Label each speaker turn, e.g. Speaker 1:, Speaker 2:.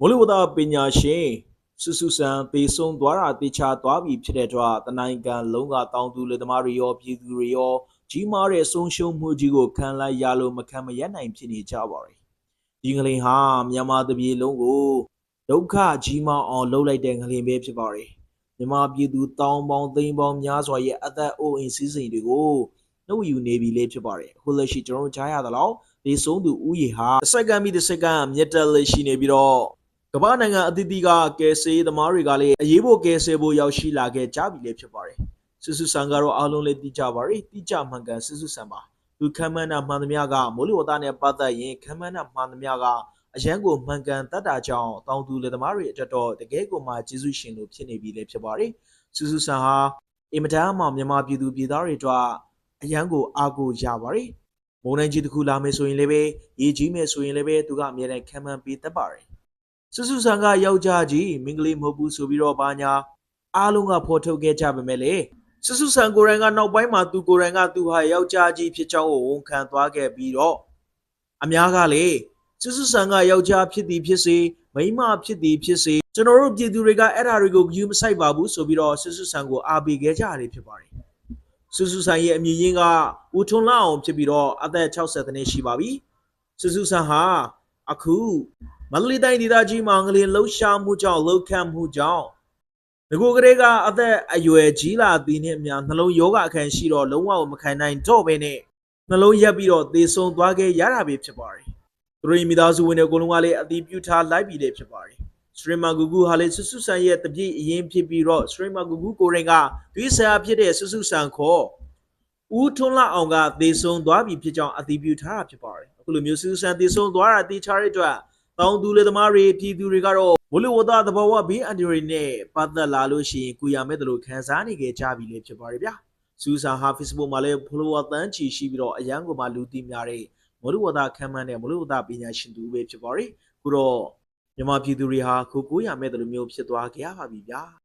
Speaker 1: မိုးလေဝသပညာရှင်စုစုစံပေဆုံးသွားတာတေချာသွားပြီဖြစ်တဲ့အတွက်တနိုင်ငံလုံးကတောင်သူလူသမားတွေရောပြည်သူတွေရောကြီးမားတဲ့ဆုံးရှုံးမှုကြီးကိုခံလိုက်ရလို့မခံမရနိုင်ဖြစ်နေကြပါတယ်။ဒီငလင်ဟာမြန်မာတပြည်လုံးကိုဒုက္ခကြီးမားအောင်လှုပ်လိုက်တဲ့ငလင်ပဲဖြစ်ပါတယ်။မြန်မာပြည်သူတောင်ပေါင်းသိန်းပေါင်းများစွာရဲ့အသက်အိုးအိမ်စည်းစိမ်တွေကိုနှုတ်ယူနေပြီလေဖြစ်ပါတယ်။အခုလက်ရှိကျွန်တော်တို့ကြားရသလောက်ဒီဆုံးသူဥယေဟာတစ်စက္ကန့်ပြီးတစ်စက္ကန့်မြက်တက်လက်ရှိနေပြီးတော့ ကမ္ဘာနိုင်ငံအသီးသီးကကယ်ဆယ်ရေးသမားတွေကလည်းအရေးပေါ်ကယ်ဆယ်ဖို့ရောက်ရှိလာခဲ့ကြပြီလေဖြစ်ပါတယ်။စစ်စုဆန်ကတော့အားလုံးလည်းသိကြပါရယ်သိကြမှန်ကန်စစ်စုဆန်ပါ။သူခံမှန်းတာမှန်သမျှကမိုးလေဝသနဲ့ပတ်သက်ရင်ခံမှန်းတာမှန်သမျှကအရန်ကိုမှန်ကန်တတ်တာကြောင့်တောင်သူလေသမားတွေအတွက်တော့တကယ်ကိုမှကျေးဇူးရှင်လို့ဖြစ်နေပြီလေဖြစ်ပါတယ်။စစ်စုဆန်ဟာအင်မတန်မှမြန်မာပြည်သူပြည်သားတွေအတွက်အရန်ကိုအားကိုရပါတယ်။မုန်တိုင်းကြီးတစ်ခုလာမယ်ဆိုရင်လည်းပဲရေကြီးမယ်ဆိုရင်လည်းပဲသူကအမြဲတမ်းခံမှန်းပေးတတ်ပါတယ်။ စုစုဆန်ကယောက်ျားကြီးမင်္ဂလိမဟုတ်ဘူးဆိုပြီးတော့ဘာညာအားလုံးကဖော်ထုတ်ခဲ့ကြပါမယ်လေစုစုဆန်ကိုယ်တိုင်ကနောက်ပိုင်းမှာသူကိုယ်တိုင်ကသူဟာယောက်ျားကြီးဖြစ်ကြောင်းကိုဝန်ခံသွားခဲ့ပြီးတော့အများကလေစုစုဆန်ကယောက်ျားဖြစ်သည်ဖြစ်စေမိန်းမဖြစ်သည်ဖြစ်စေကျွန်တော်တို့ပြည်သူတွေကအဲ့ဓာတွေကိုဂရုမစိုက်ပါဘူးဆိုပြီးတော့စုစုဆန်ကိုအားပေးခဲ့ကြရတယ်ဖြစ်ပါတယ်စုစုဆန်ရဲ့အမည်ရင်းကဦးထွန်းလာအောင်ဖြစ်ပြီးတော့အသက်60နှစ်ရှိပါပြီစုစုဆန်ဟာ အခုမန္တလေးတိုင်းဒေသကြီးမှာငလျင်လှုပ်ရှားမှုကြောင့်လှုပ်ခတ်မှုကြောင့်ငကိုကလေးကအသက်အရွယ်ကြီးလာသည်နှင့်အမျှနှလုံးယောဂအခန်းရှိတော့လုံးဝမခံနိုင်တော့ဘဲနဲ့နှလုံးရက်ပြီးတော့သေဆုံးသွားခဲ့ရတာပဲဖြစ်ပါတယ်။သူတို့ရဲ့မိသားစုဝင်တွေအကုန်လုံးကလည်းအတီးပြုထားလိုက်ပြီလေဖြစ်ပါတယ်။စထရီမာဂူဂူဟာလည်းဆွဆွဆန်ရဲ့တပြည့်အရင်ဖြစ်ပြီးတော့စထရီမာဂူဂူကိုရင်ကသွေးဆရာဖြစ်တဲ့ဆွဆွဆန်ခေါ် ဦးထွန်းလာအောင်ကသေဆုံးသွားပြီဖြစ်ကြောင်းအတီးပြုထားတာဖြစ်ပါတယ်။အခုလိုမျိုးဆွဆွဆန်သေဆုံးသွားတာတေချာတဲ့အတွက်တောင်သူလေသမားတွေပြည်သူတွေကတော့ဘိုလ်ဝသသဘောဝဘေးအန်ဒီရီနဲ့ပတ်သက်လာလို့ရှိရင်ကုရမဲ့တယ်လို့ခန်းစားနေကြကြပြီလေဖြစ်ပါတယ်ဗျာစူဆန်ဟာ Facebook မှာလည်း follower တန်းချီရှိပြီးတော့အရန်ကိုမှလူသိများတဲ့မိုးလေဝသခမ်းမန်းတဲ့မိုးလေဝသပညာရှင်တူပဲဖြစ်ပါတယ်ခုတော့မြန်မာပြည်သူတွေဟာခုကိုရမဲ့တယ်လို့မျိုးဖြစ်သွားကြရပါပြီဗျာ